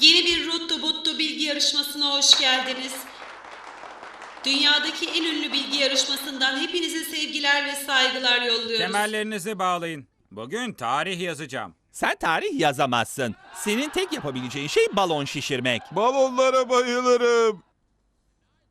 Yeni bir Ruttu Buttu bilgi yarışmasına hoş geldiniz. Dünyadaki en ünlü bilgi yarışmasından hepinize sevgiler ve saygılar yolluyoruz. Kemerlerinizi bağlayın. Bugün tarih yazacağım. Sen tarih yazamazsın. Senin tek yapabileceğin şey balon şişirmek. Balonlara bayılırım.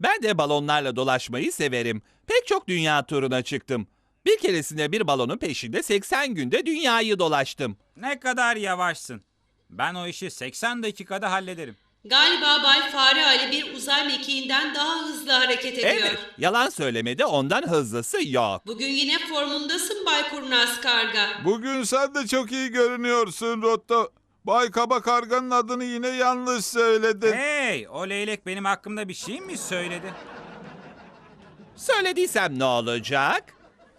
Ben de balonlarla dolaşmayı severim. Pek çok dünya turuna çıktım. Bir keresinde bir balonun peşinde 80 günde dünyayı dolaştım. Ne kadar yavaşsın. Ben o işi 80 dakikada hallederim. Galiba Bay Fare Ali bir uzay mekiğinden daha hızlı hareket ediyor. Evet, yalan söylemede ondan hızlısı yok. Bugün yine formundasın Bay Kurnaz Karga. Bugün sen de çok iyi görünüyorsun Rotto. Bay Kaba Karga'nın adını yine yanlış söyledin. Hey, o leylek benim hakkımda bir şey mi söyledi? Söylediysem ne olacak?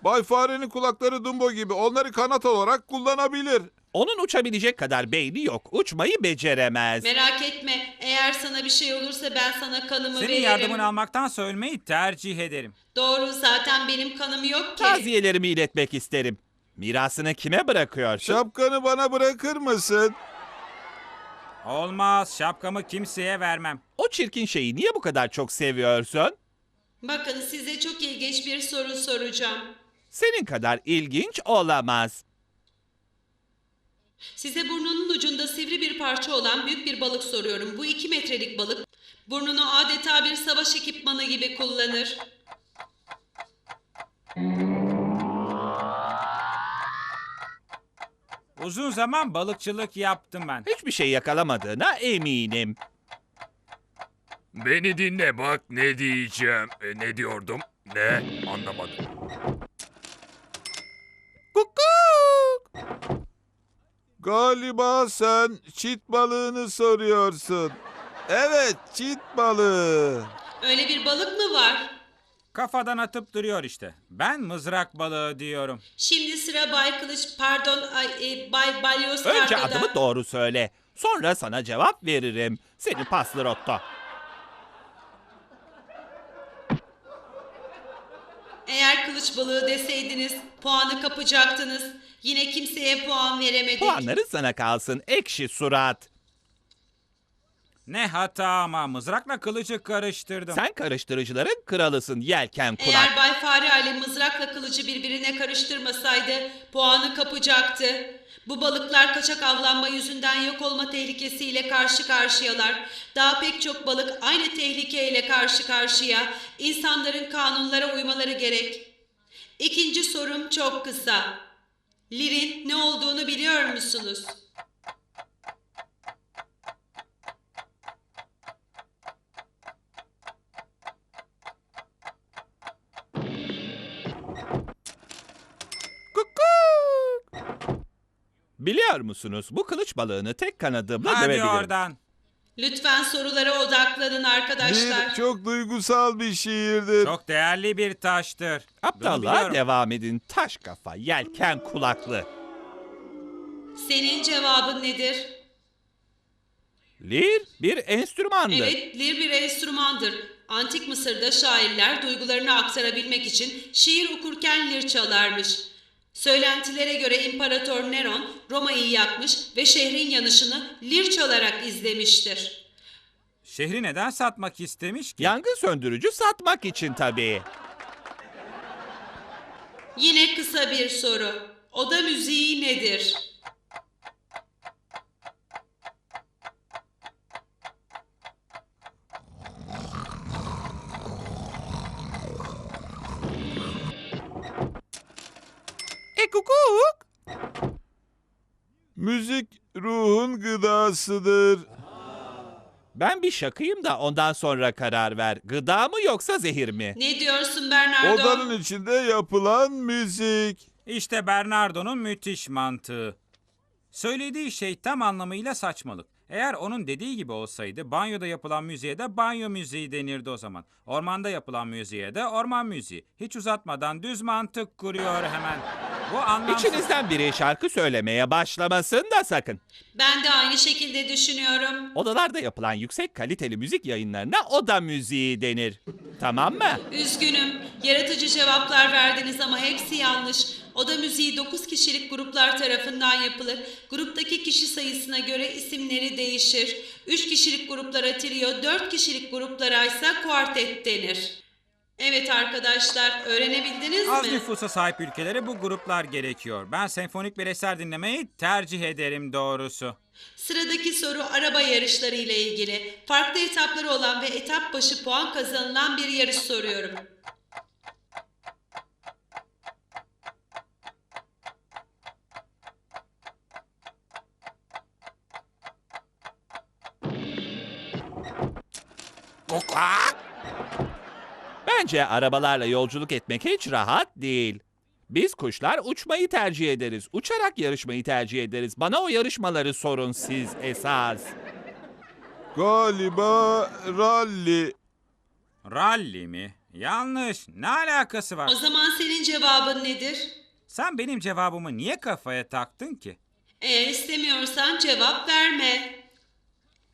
Bay Fare'nin kulakları Dumbo gibi onları kanat olarak kullanabilir. Onun uçabilecek kadar beyni yok. Uçmayı beceremez. Merak etme eğer sana bir şey olursa ben sana kanımı Senin veririm. yardımını almaktan ölmeyi tercih ederim. Doğru zaten benim kanım yok ki. Taziyelerimi iletmek isterim. Mirasını kime bırakıyorsun? Şapkanı bana bırakır mısın? Olmaz, şapkamı kimseye vermem. O çirkin şeyi niye bu kadar çok seviyorsun? Bakın size çok ilginç bir soru soracağım. Senin kadar ilginç olamaz. Size burnunun ucunda sivri bir parça olan büyük bir balık soruyorum. Bu iki metrelik balık burnunu adeta bir savaş ekipmanı gibi kullanır. Uzun zaman balıkçılık yaptım ben. Hiçbir şey yakalamadığına eminim. Beni dinle bak ne diyeceğim. E, ne diyordum? Ne? Anlamadım. Kukuk! Galiba sen çit balığını soruyorsun. Evet, çit balığı. Öyle bir balık mı var? Kafadan atıp duruyor işte. Ben mızrak balığı diyorum. Şimdi sıra Bay Kılıç, pardon ay, e, Bay Balyoz Önce Karga'da. adımı doğru söyle. Sonra sana cevap veririm. Seni paslı rotto. Eğer kılıç balığı deseydiniz puanı kapacaktınız. Yine kimseye puan veremedik. Puanları sana kalsın ekşi surat. Ne hata ama mızrakla kılıcı karıştırdım. Sen karıştırıcıların kralısın yelken kulak. Eğer Bay Fare Ali mızrakla kılıcı birbirine karıştırmasaydı puanı kapacaktı. Bu balıklar kaçak avlanma yüzünden yok olma tehlikesiyle karşı karşıyalar. Daha pek çok balık aynı tehlikeyle karşı karşıya. İnsanların kanunlara uymaları gerek. İkinci sorum çok kısa. Lirin ne olduğunu biliyor musunuz? Kukuk! Biliyor musunuz bu kılıç balığını tek kanadımla Hadi dövebilirim. oradan. Lütfen sorulara odaklanın arkadaşlar. Bir çok duygusal bir şiirdir. Çok değerli bir taştır. Aptallığa devam edin taş kafa yelken kulaklı. Senin cevabın nedir? Lir bir enstrümandır. Evet, lir bir enstrümandır. Antik Mısır'da şairler duygularını aktarabilmek için şiir okurken lir çalarmış. Söylentilere göre İmparator Neron Roma'yı yakmış ve şehrin yanışını lir çalarak izlemiştir. Şehri neden satmak istemiş ki? Yangın söndürücü satmak için tabii. Yine kısa bir soru. Oda müziği nedir? Kukuk. Müzik ruhun gıdasıdır. Ben bir şakayım da ondan sonra karar ver. Gıda mı yoksa zehir mi? Ne diyorsun Bernardo? Odanın içinde yapılan müzik. İşte Bernardo'nun müthiş mantığı. Söylediği şey tam anlamıyla saçmalık. Eğer onun dediği gibi olsaydı banyoda yapılan müziğe de banyo müziği denirdi o zaman. Ormanda yapılan müziğe de orman müziği. Hiç uzatmadan düz mantık kuruyor hemen. Bu anlamsız. İçinizden biri şarkı söylemeye başlamasın da sakın. Ben de aynı şekilde düşünüyorum. Odalarda yapılan yüksek kaliteli müzik yayınlarına oda müziği denir. Tamam mı? Üzgünüm. Yaratıcı cevaplar verdiniz ama hepsi yanlış. Oda müziği 9 kişilik gruplar tarafından yapılır. Gruptaki kişi sayısına göre isimleri değişir. 3 kişilik gruplara trio, 4 kişilik gruplara ise kuartet denir. Evet arkadaşlar, öğrenebildiniz Az mi? nüfusa sahip ülkelere bu gruplar gerekiyor. Ben senfonik bir eser dinlemeyi tercih ederim doğrusu. Sıradaki soru araba yarışları ile ilgili. Farklı etapları olan ve etap başı puan kazanılan bir yarış soruyorum. Bence arabalarla yolculuk etmek hiç rahat değil. Biz kuşlar uçmayı tercih ederiz. Uçarak yarışmayı tercih ederiz. Bana o yarışmaları sorun siz esas. Galiba ralli. Rally mi? Yanlış. Ne alakası var? O zaman senin cevabın nedir? Sen benim cevabımı niye kafaya taktın ki? Eğer istemiyorsan cevap verme.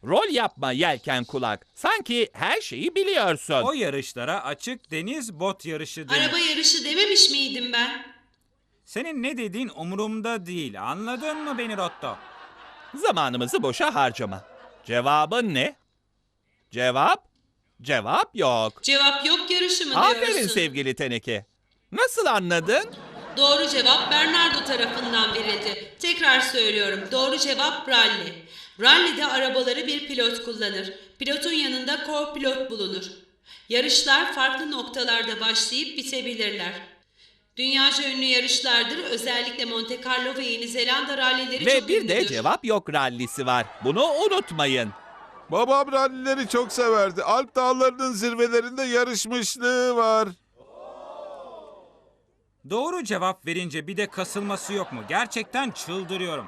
Rol yapma yelken kulak. Sanki her şeyi biliyorsun. O yarışlara açık deniz bot yarışı denir. Araba yarışı dememiş miydim ben? Senin ne dediğin umurumda değil. Anladın mı beni Rotto? Zamanımızı boşa harcama. Cevabın ne? Cevap? Cevap yok. Cevap yok yarışı mı Aferin diyorsun? sevgili teneke. Nasıl anladın? Doğru cevap Bernardo tarafından verildi. Tekrar söylüyorum. Doğru cevap rally. Rally'de arabaları bir pilot kullanır. Pilotun yanında co-pilot bulunur. Yarışlar farklı noktalarda başlayıp bitebilirler. Dünyaca ünlü yarışlardır. Özellikle Monte Carlo ve Yeni Zelanda rallileri Ve çok bir de ünlüdür. cevap yok rallisi var. Bunu unutmayın. Babam rallileri çok severdi. Alp dağlarının zirvelerinde yarışmışlığı var. Doğru cevap verince bir de kasılması yok mu? Gerçekten çıldırıyorum.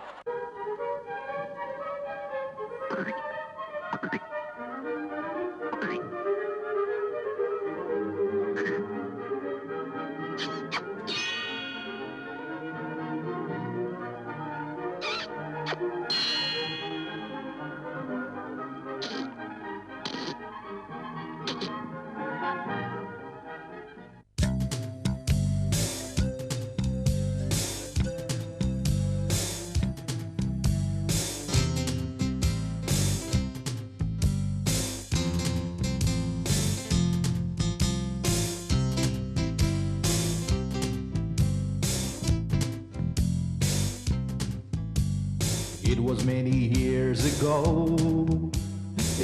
Was many years ago.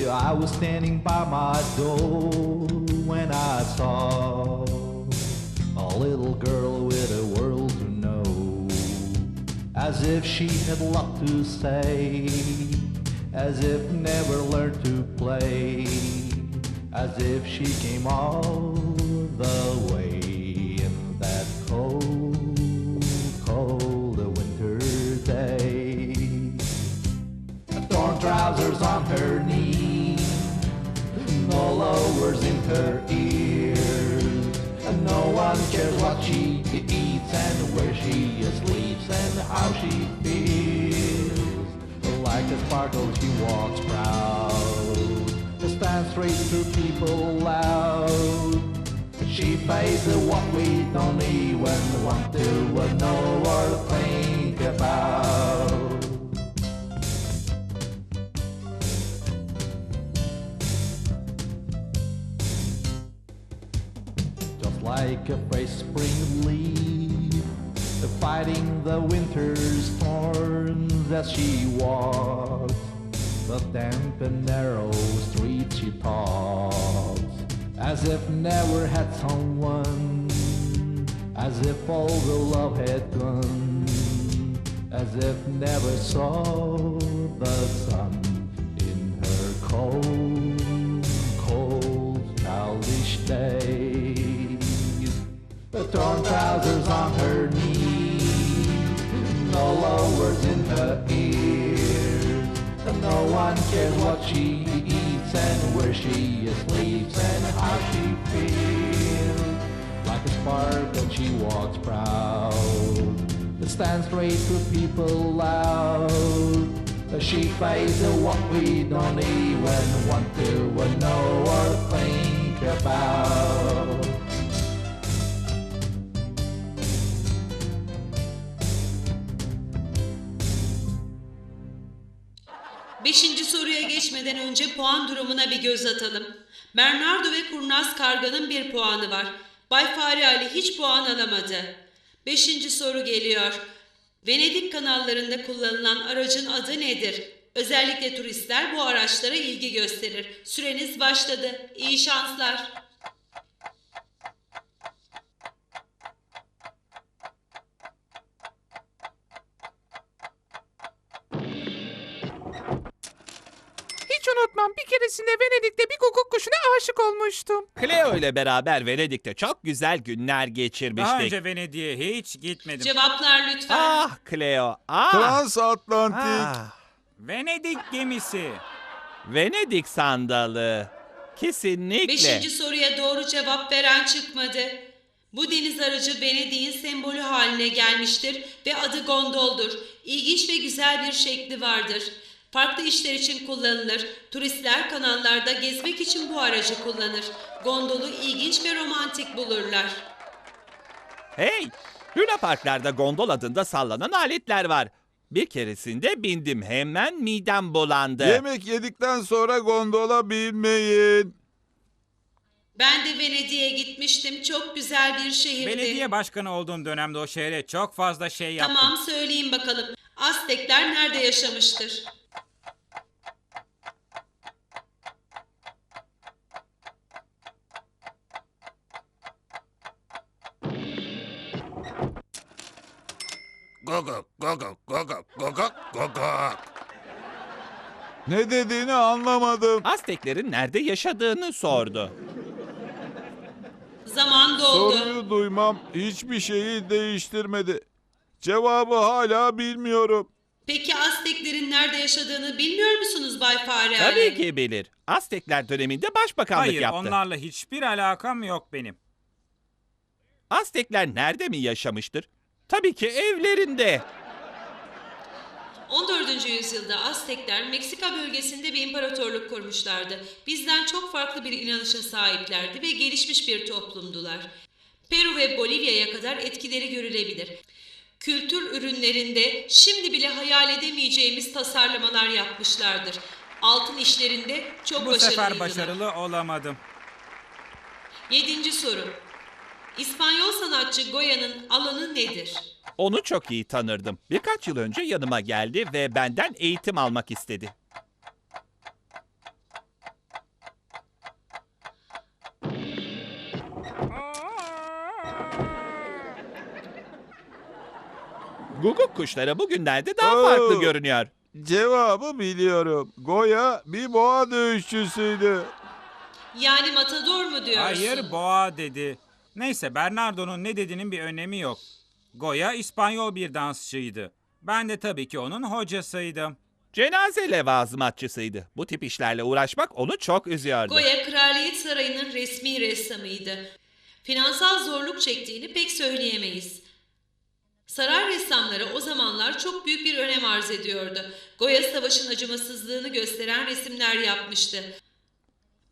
I was standing by my door when I saw a little girl with a world to know. As if she had a lot to say, as if never learned to play, as if she came all the way on her knees, no lowers in her ears, and no one cares what she eats and where she sleeps and how she feels. Like a sparkle, she walks proud, stands straight through people loud. She faces what we don't even want to know or think about. Like a fresh spring leaf, fighting the winter's storms as she walks the damp and narrow street she talks, as if never had someone, as if all the love had gone, as if never saw the sun in her cold, cold, childish days. The torn trousers on her knees, no lowers in her ears, and no one cares what she eats and where she sleeps and how she feels. Like a spark and she walks proud, stands straight to people loud. She faces what we don't even want to know or think about. Beşinci soruya geçmeden önce puan durumuna bir göz atalım. Bernardo ve Kurnaz Karga'nın bir puanı var. Bay Fare Ali hiç puan alamadı. Beşinci soru geliyor. Venedik kanallarında kullanılan aracın adı nedir? Özellikle turistler bu araçlara ilgi gösterir. Süreniz başladı. İyi şanslar. Hiç unutmam bir keresinde Venedik'te bir guguk kuşuna aşık olmuştum. Cleo ile beraber Venedik'te çok güzel günler Daha geçirmiştik. önce Venedik'e hiç gitmedim. Cevaplar lütfen. Ah Cleo, ah. Transatlantik. ah. Venedik gemisi. Venedik sandalı. Kesinlikle. Beşinci soruya doğru cevap veren çıkmadı. Bu deniz aracı Venedik'in sembolü haline gelmiştir ve adı gondoldur. İlginç ve güzel bir şekli vardır. Farklı işler için kullanılır. Turistler kanallarda gezmek için bu aracı kullanır. Gondolu ilginç ve romantik bulurlar. Hey, Luna Parklarda gondol adında sallanan aletler var. Bir keresinde bindim hemen midem bulandı. Yemek yedikten sonra gondola binmeyin. Ben de Venedik'e gitmiştim. Çok güzel bir şehirdi. Belediye başkanı olduğum dönemde o şehre çok fazla şey yaptım. Tamam söyleyeyim bakalım. Aztekler nerede yaşamıştır? Gogok, gogok, gogok, gogok, gogok. Ne dediğini anlamadım. Azteklerin nerede yaşadığını sordu. Zaman doldu. Soruyu duymam hiçbir şeyi değiştirmedi. Cevabı hala bilmiyorum. Peki Azteklerin nerede yaşadığını bilmiyor musunuz Bay Fare Tabii ki bilir. Aztekler döneminde başbakanlık Hayır yaptı. onlarla hiçbir alakam yok benim. Aztekler nerede mi yaşamıştır? Tabii ki evlerinde. 14. yüzyılda Aztekler Meksika bölgesinde bir imparatorluk kurmuşlardı. Bizden çok farklı bir inanışa sahiplerdi ve gelişmiş bir toplumdular. Peru ve Bolivya'ya kadar etkileri görülebilir. Kültür ürünlerinde şimdi bile hayal edemeyeceğimiz tasarlamalar yapmışlardır. Altın işlerinde çok Bu başarılıydılar. sefer başarılı olamadım. Yedinci soru. İspanyol sanatçı Goya'nın alanı nedir? Onu çok iyi tanırdım. Birkaç yıl önce yanıma geldi ve benden eğitim almak istedi. Guguk kuşları bugünlerde daha Oo. farklı görünüyor. Cevabı biliyorum. Goya bir boğa dövüşçüsüydü. Yani matador mu diyorsun? Hayır boğa dedi. Neyse Bernardo'nun ne dediğinin bir önemi yok. Goya İspanyol bir dansçıydı. Ben de tabii ki onun hocasıydım. Cenaze levazımatçısıydı. Bu tip işlerle uğraşmak onu çok üzüyordu. Goya Kraliyet Sarayı'nın resmi ressamıydı. Finansal zorluk çektiğini pek söyleyemeyiz. Saray ressamları o zamanlar çok büyük bir önem arz ediyordu. Goya savaşın acımasızlığını gösteren resimler yapmıştı.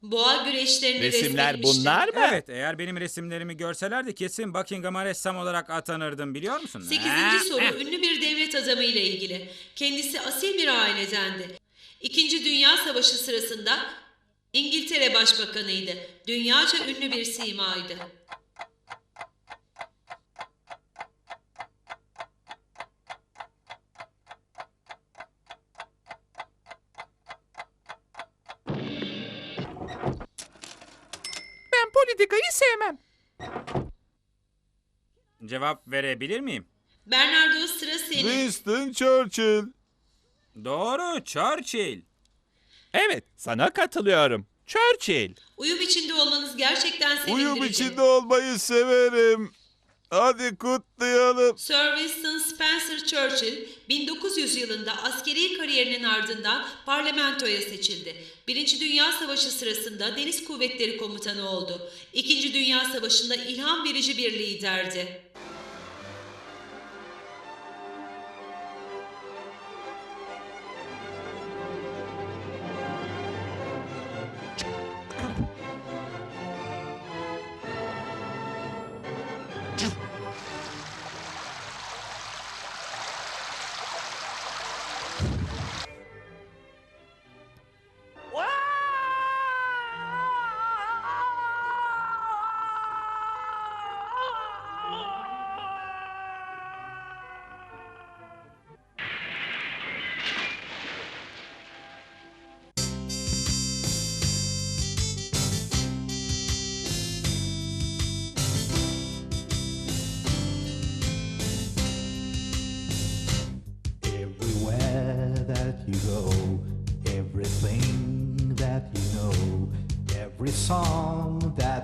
Boğa güreşlerini Resimler resmetmişti. bunlar mı? Evet eğer benim resimlerimi görselerdi kesin Buckingham'a ressam olarak atanırdım biliyor musun? Sekizinci soru Eh, ünlü bir devlet adamı ile ilgili. Kendisi asil bir ailedendi. İkinci Dünya Savaşı sırasında İngiltere Başbakanıydı. Dünyaca ünlü bir simaydı. Sevmem. Cevap verebilir miyim? Bernardo sıra senin. Winston Churchill. Doğru Churchill. Evet, sana katılıyorum. Churchill. Uyum içinde olmanız gerçekten sevindirici. Uyum içinde olmayı severim. Hadi kutlayalım. Sir Winston Spencer Churchill 1900 yılında askeri kariyerinin ardından parlamentoya seçildi. Birinci Dünya Savaşı sırasında Deniz Kuvvetleri Komutanı oldu. İkinci Dünya Savaşı'nda ilham verici bir liderdi.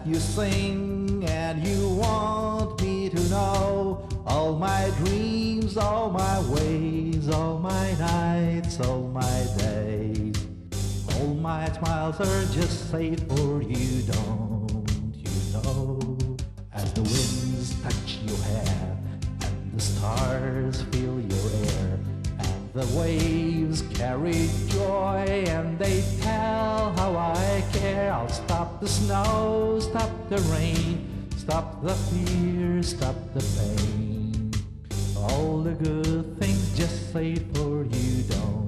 You sing and you want me to know all my dreams, all my ways, all my nights, all my days. All my smiles are just safe for you, don't you know? As the winds touch your hair and the stars fill your air and the waves carry joy and they tell how I care. I'll the snow, stop the rain, stop the fear, stop the pain. All the good things just say for you, don't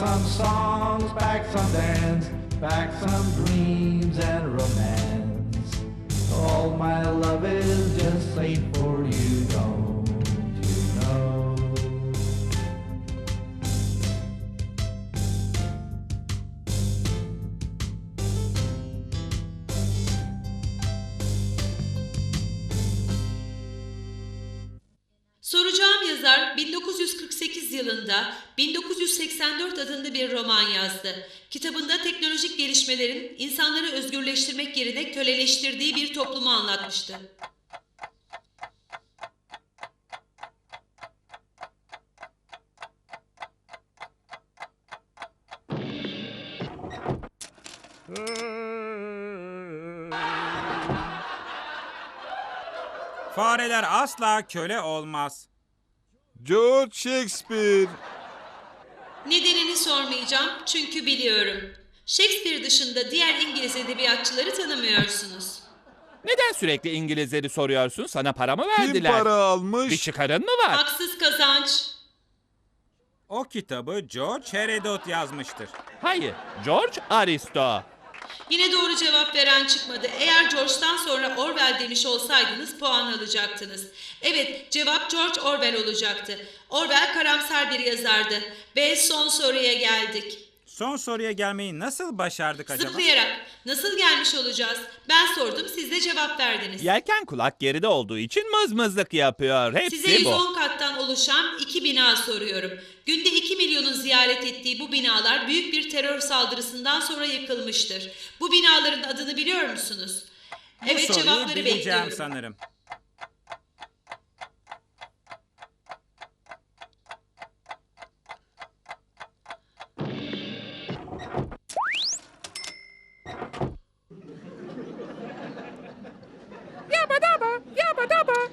some songs, back some dance, back some dreams and romance. All my love is just safe for you, don't you know? Soracağım yazar 1948 yılında 1984 adında bir roman yazdı. Kitabında teknolojik gelişmelerin insanları özgürleştirmek yerine köleleştirdiği bir toplumu anlatmıştı. Fareler asla köle olmaz. George Shakespeare. Nedenini sormayacağım çünkü biliyorum. Shakespeare dışında diğer İngiliz edebiyatçıları tanımıyorsunuz. Neden sürekli İngilizleri soruyorsun? Sana para mı Kim verdiler? para Bir almış? çıkarın mı var? Haksız kazanç. O kitabı George Herodot yazmıştır. Hayır. George Aristo. Yine doğru cevap veren çıkmadı. Eğer George'dan sonra Orwell demiş olsaydınız puan alacaktınız. Evet, cevap George Orwell olacaktı. Orwell karamsar bir yazardı. Ve son soruya geldik. Son soruya gelmeyi nasıl başardık acaba? Zıplayarak nasıl gelmiş olacağız? Ben sordum, siz de cevap verdiniz. Yelken kulak geride olduğu için mızmızlık yapıyor. Hepsi Size bu. 110 kattan oluşan iki bina soruyorum. Günde 2 milyonun ziyaret ettiği bu binalar büyük bir terör saldırısından sonra yıkılmıştır. Bu binaların adını biliyor musunuz? Bu evet soruyu cevapları bileceğim bekliyorum. sanırım.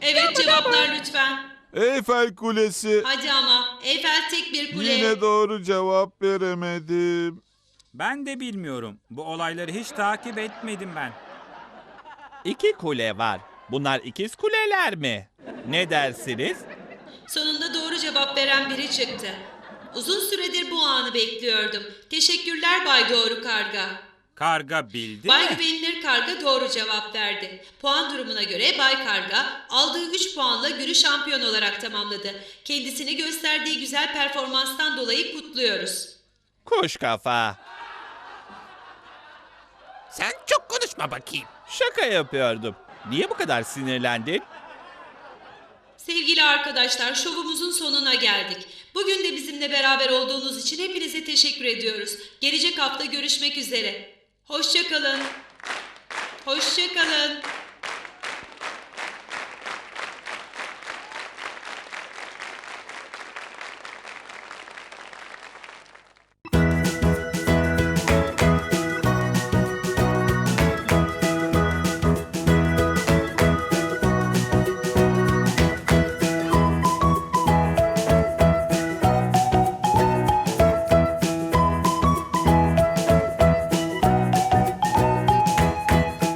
Evet cevaplar lütfen. Eyfel Kulesi. Hadi ama Eyfel tek bir kule. Yine doğru cevap veremedim. Ben de bilmiyorum. Bu olayları hiç takip etmedim ben. İki kule var. Bunlar ikiz kuleler mi? Ne dersiniz? Sonunda doğru cevap veren biri çıktı. Uzun süredir bu anı bekliyordum. Teşekkürler Bay Doğru Karga. Karga bildi Bay mi? Güvenilir Karga doğru cevap verdi. Puan durumuna göre Bay Karga aldığı 3 puanla günü şampiyon olarak tamamladı. Kendisini gösterdiği güzel performanstan dolayı kutluyoruz. Kuş kafa. Sen çok konuşma bakayım. Şaka yapıyordum. Niye bu kadar sinirlendin? Sevgili arkadaşlar şovumuzun sonuna geldik. Bugün de bizimle beraber olduğunuz için hepinize teşekkür ediyoruz. Gelecek hafta görüşmek üzere. Hoşçakalın. Hoşçakalın.